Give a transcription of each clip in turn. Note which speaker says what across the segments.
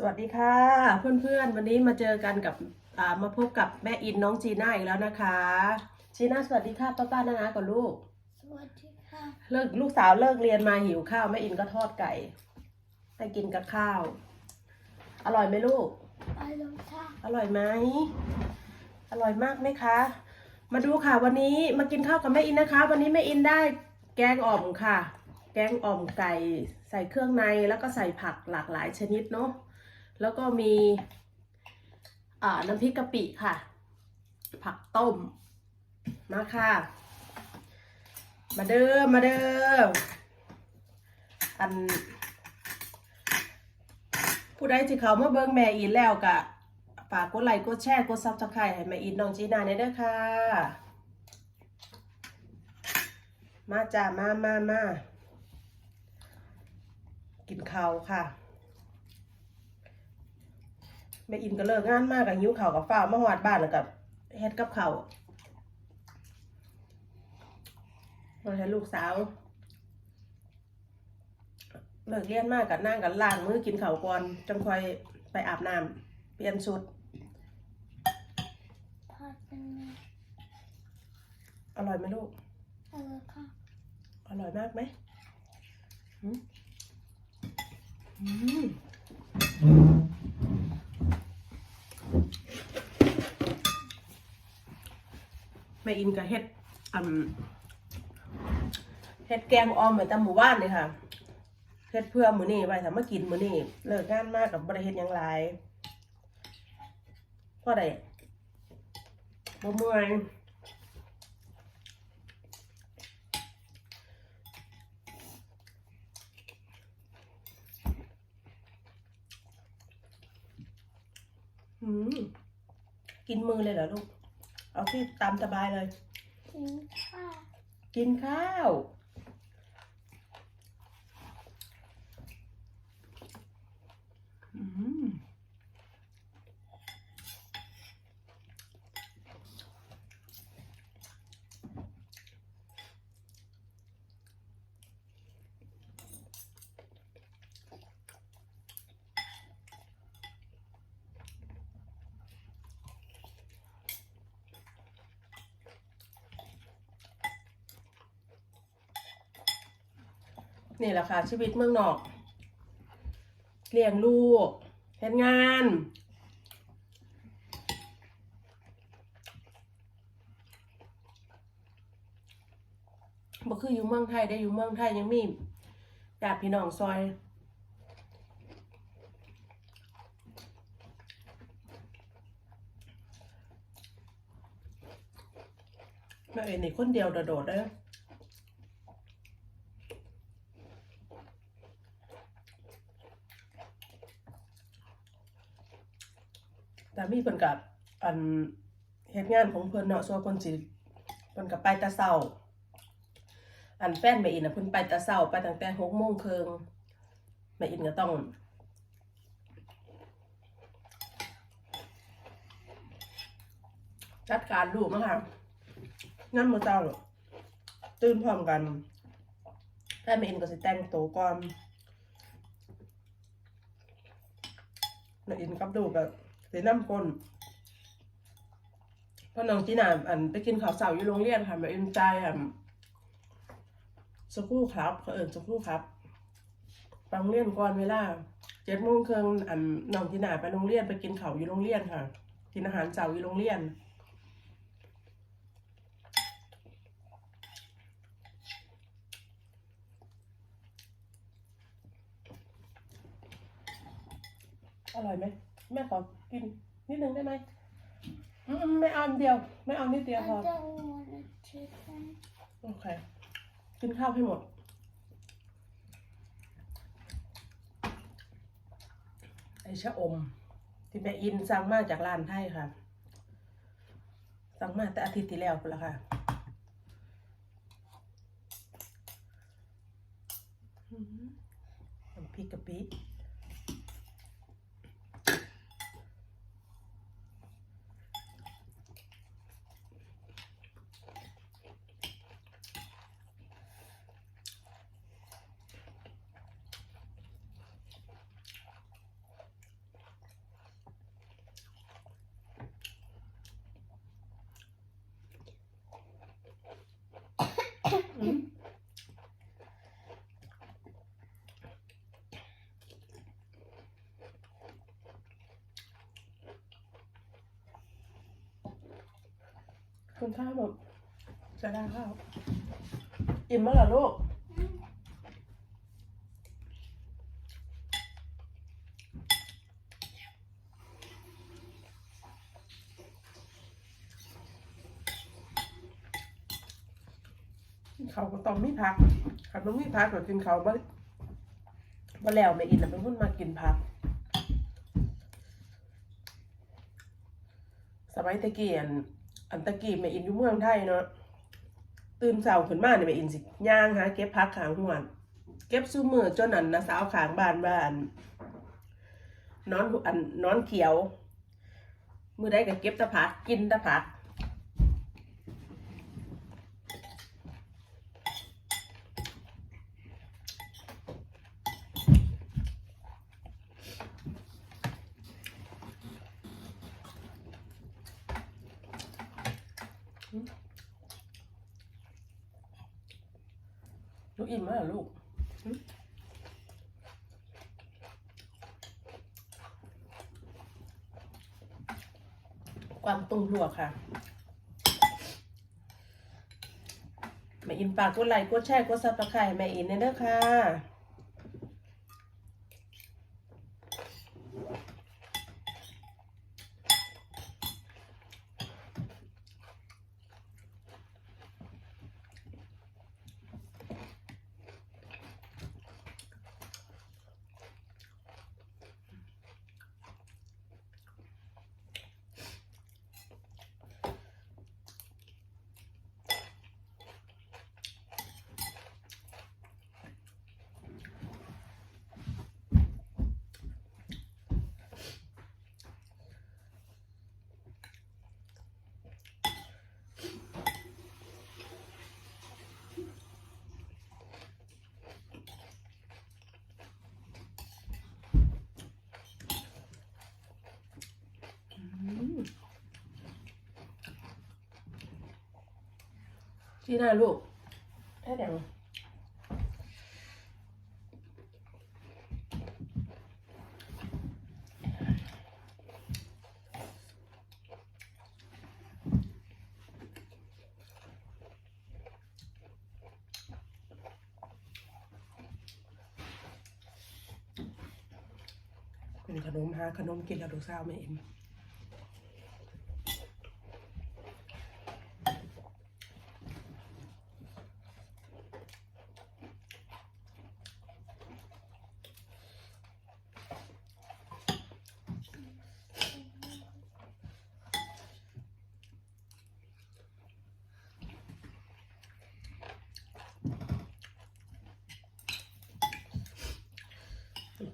Speaker 1: สวัสดีค่ะ เพื่อนๆ วันนี้มาเจอกันกับอ่ามาพบกับแม่อินน้องจีน่าอีกแล้วนะคะ จีน่าสวัสดีค่ะป้าป้านานาก่อนลูก
Speaker 2: สวัสดีค่ะ
Speaker 1: เลิกลูกสาวเลิกเรียนมาหิวข้าวแม่อินก็ทอดไก่ให้กินกับข้าว อร่อยไหมลูก
Speaker 2: ไปลงค่ะ
Speaker 1: อร่อยไหมอร่อยมากไหมคะ มาดูค่ะวันนี้มากินข้าวกับแม่อินนะคะ วันนี้แม่อินได้แกงอ่อมค่ะ แกงอ่อมไก่ ใส่เครื่องในแล้วก็ใส่ผักหลากหลายชนิดเนาะ แล้วก็มีน้ำพริกกะปิค่ะ ผักต้มมาค่ะมาเด้อมาเด้ออัน ผู้ใดที่เขามาเบิ่งแม่อินแล้วกะฝากกดไลค์กดแชร์กดซับสไครต์ให้แม่อินน้องจีน่าเนี่ยเด้อค่ะ มาจ้ามามามากินข้าวค่ะ แม่อินก็เลิกงานมากกับหิวข้าวกับฝ้าวมาหอดบ้านแล้วกับเฮ็ดกับข้าวเราใช้ลูกสาว เลิกเรียนมากกับนั่งกับล้างมือกินข้าวก่อนจังค่อยไปอาบน้ำเปลี่ยนชุด
Speaker 2: ทอดเป็นไง
Speaker 1: อร่อยไหมลูก
Speaker 2: เออค่ะ
Speaker 1: อร่อยมากไหมหืมอืม ม่อินกับเฮ็ดอืมเฮ็ดแกงออมเหมือนตำหมู่บ้านเลยค่ะเฮ็ดเพื่อมื้อนี้ไว้ถ้ามากินมื้อนี้เลิกงานมากกับบ่ได้เฮ็ดหยังหลายพอได้บ่เมื่อยอืมกินมือเลยเหรอลูก เอาที่ตามสบายเลย
Speaker 2: กินข้าว
Speaker 1: กินข้าว อืม นี่แหละค่ะ ชีวิตเมืองนอก เลี้ยงลูกเฮ็ดงานบ่คืออยู่เมืองไทยได้อยู่เมืองไทยยังมีญาติพี่น้องซอย แม่เอ็นนี่คนเดียวโดดๆเด้อ แต่มีเพิ่นกับอันเฮ็ดงานของเพิ่นเนาะส่วนเพิ่นสิเพิ่นก็ไปต่เช้าอันแฟนแม่อินน่ะเพิ่นไปต่เช้าไปตั้งแต่6โมงครึ่งแม่อินก็ต้องจัดการลูกมาค่ะงานมื้อเช้าตื่นพร้อมกันแฟนแม่อินก็สิแต่งตัวก่อนแม่อินกับลูกก็ สีน้ำก้นพราะน้องจีน่าอันไปกินข้าวเสาอยู่โรงเรียนค่ะมาเอ็นใจอะสักครู่ครับเขาเอิญสักครู่ครับไปโรงเรียนก่อนเวลาเจ็ดโมงครึ่งอันน้องจีน่าไปโรงเรียนไปกินข้าวอยู่โรงเรียนค่ะ กินอาหารเสาอยู่โรงเรียนอร่อยไหม แม่ขอกินนิดนึงได้ไหมอืมไม่เอาอันเดียว ไม่เอานิดเดียวพอ
Speaker 2: I don't want to chicken
Speaker 1: โอเค กินข้าวให้หมด ไอชะอม ที่แม่อินสั่งมาจากร้านไทยค่ะ สั่งมาแต่อาทิตย์ที่แล้วพุ่นละค่ะอืมน้ำพริกกะปิ คุณข้าวแบบจะได้ข้าว อิ่มแล้วเหรอลูกเขาก็ต้องมีพักขันต้องมีพักก็กินเขาวบ่บ่แล้วไม่อินนะเป็นคนมากินพัก สมัยตะเกี้อัน อันตะกี้แม่อินอยู่เมืองไทยเนาะตื่นเช้าขึ้นมาเนี่ยแม่อินสิย่างหาเก็บพักขางหวนเก็บซูมือจนอันนะสาวขางบ้านบ้านนอนอันนอนเขียว มือได้ก็เก็บตะผักกินตะผัก ลูกอิ่มไหมเหรอลูกหึกวางตุ้งลวกค่ะแม่อินฝากกดไลค์กดแชร์กดซับสไครต์แม่อินเนี่ยเด้อค่ะ ที่หน้าลูกแค่เดี๋ยวเป็นขนมหาขนมกินแล้วดูกสาวไม่เอ็ม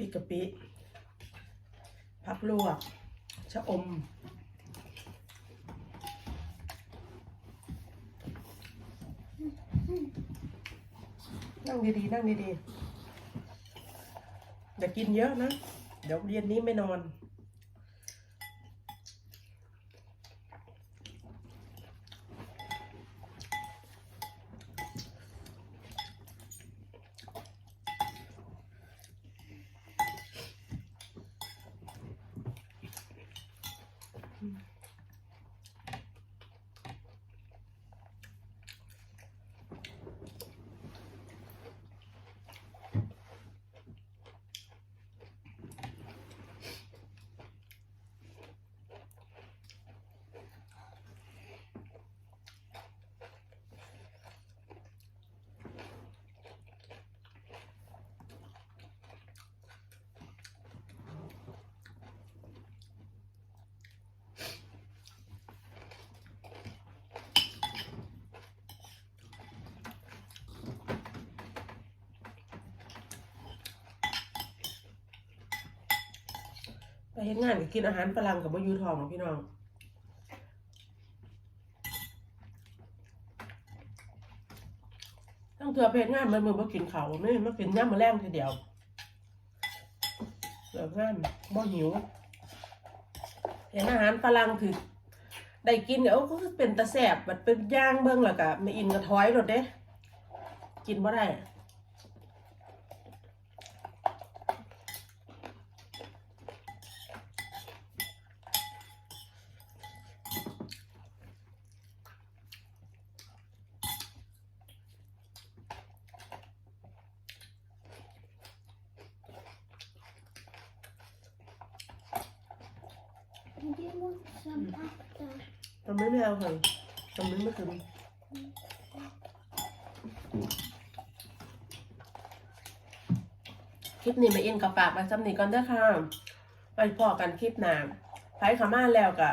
Speaker 1: ริกกะปิผักลวก ชะอม นั่งดีๆ นั่งดีๆ อย่ากินเยอะนะ เดี๋ยวเย็นนี้ไม่นอน ไเฮ็ดงานก็กินอาหารฝรั่งกับมะยูทองพี่น้องต้องเถื่อเพจงานมันมือมากินเขาไม่มากินย่ำมาแรงทีเดียวเลิกงานบ่หิว เห็นอาหารฝรั่งถือได้กินเดี๋ยวก็เป็นตะแสบมันเป็นย่างเบิ่งแล้วก็ไม่อินกระท้อยรถเด้ กินบ่ได้
Speaker 2: Det var som pappa.
Speaker 1: ตอนนี้ไม่เอาค่ะตอนนี้ไม่ถึงคลิปนี้มาเอินกับปากไปจำนีก่อนเด้อค่ะไปพอกันคลิปหน้าไปขามาแล้วกะ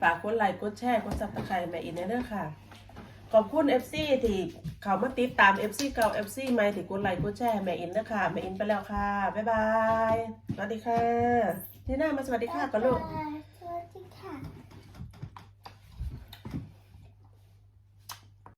Speaker 1: ฝากกดไลค์กดแชร์กดซับสไครต์แม่อินเด้อค่ะ ขอบคุณ FC ที่เขามาติดตาม FC เก่า FC ใหม่ที่กดไลค์กดแชร์แม่อินเด้อค่ะแม่อินไปแล้วค่ะ บ๊ายบาย สวัสดีค่ะ ที่หน้ามาสวัสดีค่ะกันลูก
Speaker 2: Bye.